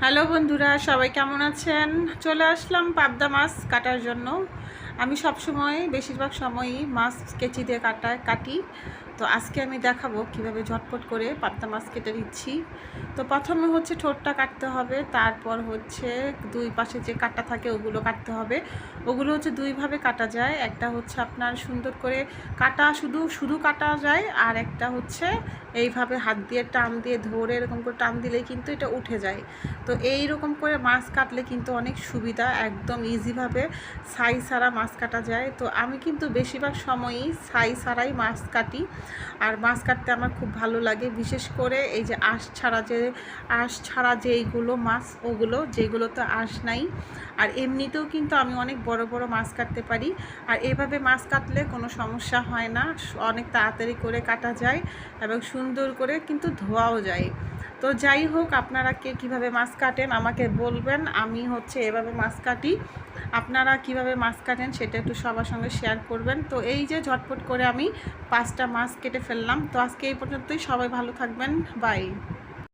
Hello বন্ধুরা, সবাই কেমন আছেন? চলে আসলাম পাবদা মাছ কাটার জন্য। আমি সব সময় বেশিরভাগ সময়ই মাছ কেচি দিয়ে কাটায় কাটি। তো আজকে আমি দেখাবো কীভাবে ঝটপট করে পাবদা মাছ কেটে দিচ্ছি তো প্রথমে হচ্ছে ঠোঁটটা কাটতে হবে, তারপর হচ্ছে দুই পাশে যে কাটা থাকে ওগুলো কাটতে হবে। ওগুলো হচ্ছে দুইভাবে কাটা যায়, একটা হচ্ছে আপনার সুন্দর করে কাটা শুধু শুধু কাটা যায়, আর একটা হচ্ছে এইভাবে হাত দিয়ে টান দিয়ে ধরে এরকম করে টান দিলেই কিন্তু এটা উঠে যায়। তো এই রকম করে মাছ কাটলে কিন্তু অনেক সুবিধা, একদম ইজিভাবে ছাই ছাড়া মাছ কাটা যায়। তো আমি কিন্তু বেশিরভাগ সময়ই ছাই ছাড়াই মাছ কাটি। আর মাছ কাটতে আমার খুব ভালো লাগে, বিশেষ করে এই যে আঁশ ছাড়া যে, আঁশ ছাড়া যে এইগুলো মাছ, ওগুলো যেগুলোতে আঁশ নাই। আর এমনিতেও কিন্তু আমি অনেক বড় বড় মাছ কাটতে পারি। আর এভাবে মাছ কাটলে কোনো সমস্যা হয় না অনেক তাড়াতাড়ি করে কাটা যায় এবং সুন্দর করে কিন্তু ধোয়াও যায়। তো যাই হোক, আপনারা কে কীভাবে মাছ কাটেন আমাকে বলবেন। আমি হচ্ছে এভাবে মাছ কাটি আপনারা কীভাবে মাছ কাটেন সেটা একটু সবার সঙ্গে শেয়ার করবেন। তো এই যে ঝটপট করে আমি পাঁচটা মাছ কেটে ফেললাম। তো আজকে এই পর্যন্তই। সবাই ভালো থাকবেন। বাই